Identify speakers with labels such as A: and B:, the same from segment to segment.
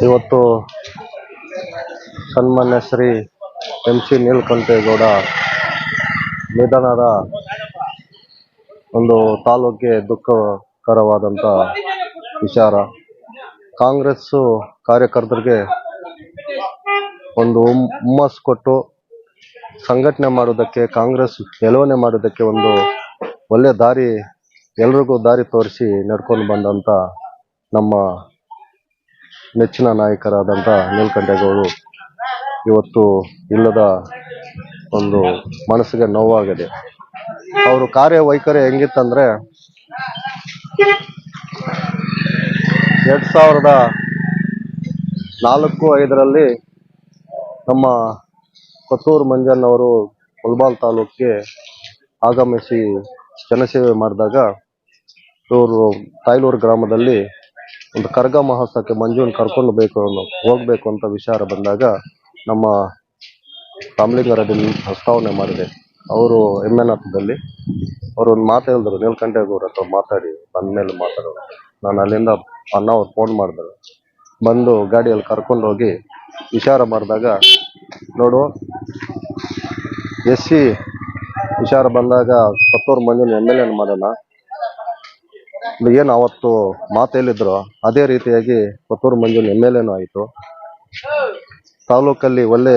A: ಇವತ್ತು ಸನ್ಮಾನ್ಯ Shri M C Neelakante Gowda ನಿಧನದ ಒಂದು ತಾಲೂಕಿಗೆ ದುಃಖಕರವಾದಂಥ ವಿಚಾರ. ಕಾಂಗ್ರೆಸ್ಸು ಕಾರ್ಯಕರ್ತರಿಗೆ ಒಂದು ಹುಮ್- ಹುಮ್ಮಸ್ಸು ಕೊಟ್ಟು ಸಂಘಟನೆ ಮಾಡೋದಕ್ಕೆ ಕಾಂಗ್ರೆಸ್ ಗೆಲುವನೆ ಮಾಡೋದಕ್ಕೆ ಒಂದು ಒಳ್ಳೆ ದಾರಿ ಎಲ್ರಿಗೂ ದಾರಿ ತೋರಿಸಿ ನಡ್ಕೊಂಡು ಬಂದಂಥ ನಮ್ಮ ನೆಚ್ಚಿನ ನಾಯಕರಾದಂಥ ನೀಲಕಂಠೇಗೌಡರು ಇವತ್ತು ಇಲ್ಲದ ಒಂದು ಮನಸ್ಸಿಗೆ ನೋವಾಗಿದೆ. ಅವರು ಕಾರ್ಯವೈಖರಿ ಹೆಂಗಿತ್ತಂದ್ರೆ ಎರಡ್ ಸಾವಿರದ ನಾಲ್ಕು ಐದರಲ್ಲಿ ನಮ್ಮ ಕೊತ್ತೂರು ಅವರು ಮುಲ್ಬಾಲ್ ತಾಲೂಕಿಗೆ ಆಗಮಿಸಿ ಜನಸೇವೆ ಮಾಡಿದಾಗ ಇವರು ತಾಯ್ಲೂರು ಗ್ರಾಮದಲ್ಲಿ ಒಂದು ಕರ್ಗ ಮಹೋತ್ಸವಕ್ಕೆ ಮಂಜುನ್ ಕರ್ಕೊಂಡು ಬೇಕು ಹೋಗ್ಬೇಕು ಅಂತ ವಿಚಾರ ಬಂದಾಗ ನಮ್ಮ ರಾಮಲಿಂಗಾರೆಡ್ಡಿ ಪ್ರಸ್ತಾವನೆ ಮಾಡಿದೆ. ಅವರು ಎನ್ ಹತ್ತದಲ್ಲಿ ಅವರು ಒಂದು ಮಾತು ಹೇಳಿದ್ರು ನೀಲಕಂಠೇಗೌಡ ಹತ್ರ ಮಾತಾಡಿ, ಬಂದ ಮೇಲೆ ಮಾತಾಡೋದು ನಾನು ಅಲ್ಲಿಂದ ಅಣ್ಣ ಅವ್ರು ಫೋನ್ ಮಾಡಿದ್ರು. ಬಂದು ಗಾಡಿಯಲ್ಲಿ ಕರ್ಕೊಂಡು ಹೋಗಿ ವಿಚಾರ ಮಾಡಿದಾಗ, ನೋಡು ಎಸ್ ಸಿ ವಿಚಾರ ಬಂದಾಗ ಸತ್ತೂರು ಮಂಜುನ ಎಂ ಎಲ್ ಎನ್ ಮಾಡೋಣ. ಏನು ಅವತ್ತು ಮಾತು ಹೇಳಿದ್ರು ಅದೇ ರೀತಿಯಾಗಿ ಕೊತ್ತೂರು ಮಂಜುನ ಎಂ ಎಲ್ ಎನೂ ಆಯಿತು. ತಾಲೂಕಲ್ಲಿ ಒಳ್ಳೆ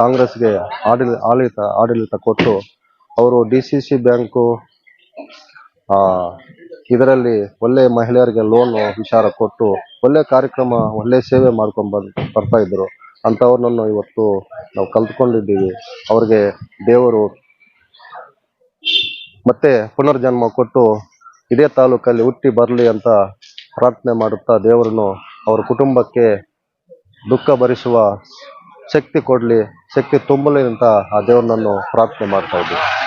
A: ಕಾಂಗ್ರೆಸ್ಗೆ ಆಡಳಿ, ಆಡಳಿತ ಆಡಳಿತ ಕೊಟ್ಟು ಅವರು ಡಿ ಸಿ ಸಿ ಬ್ಯಾಂಕು ಇದರಲ್ಲಿ ಒಳ್ಳೆ ಮಹಿಳೆಯರಿಗೆ ಲೋನ್ ವಿಚಾರ ಕೊಟ್ಟು ಒಳ್ಳೆ ಕಾರ್ಯಕ್ರಮ, ಒಳ್ಳೆ ಸೇವೆ ಮಾಡ್ಕೊಂಡು ಬರ್ತಾ ಇದ್ರು. ಅಂಥವ್ರನ್ನನ್ನು ಇವತ್ತು ನಾವು ಕಲ್ತ್ಕೊಂಡಿದ್ದೀವಿ. ಅವ್ರಿಗೆ ದೇವರು ಮತ್ತೆ ಪುನರ್ಜನ್ಮ ಕೊಟ್ಟು ಇದೇ ತಾಲೂಕಲ್ಲಿ ಹುಟ್ಟಿ ಬರಲಿ ಅಂತ ಪ್ರಾರ್ಥನೆ ಮಾಡುತ್ತಾ ದೇವರನ್ನು ಅವರ ಕುಟುಂಬಕ್ಕೆ ದುಃಖ ಭರಿಸುವ ಶಕ್ತಿ ಕೊಡಲಿ, ಶಕ್ತಿ ತುಂಬಲಿ ಅಂತ ಆ ದೇವರನ್ನು ಪ್ರಾರ್ಥನೆ ಮಾಡ್ತಾ ಇದ್ದೀವಿ.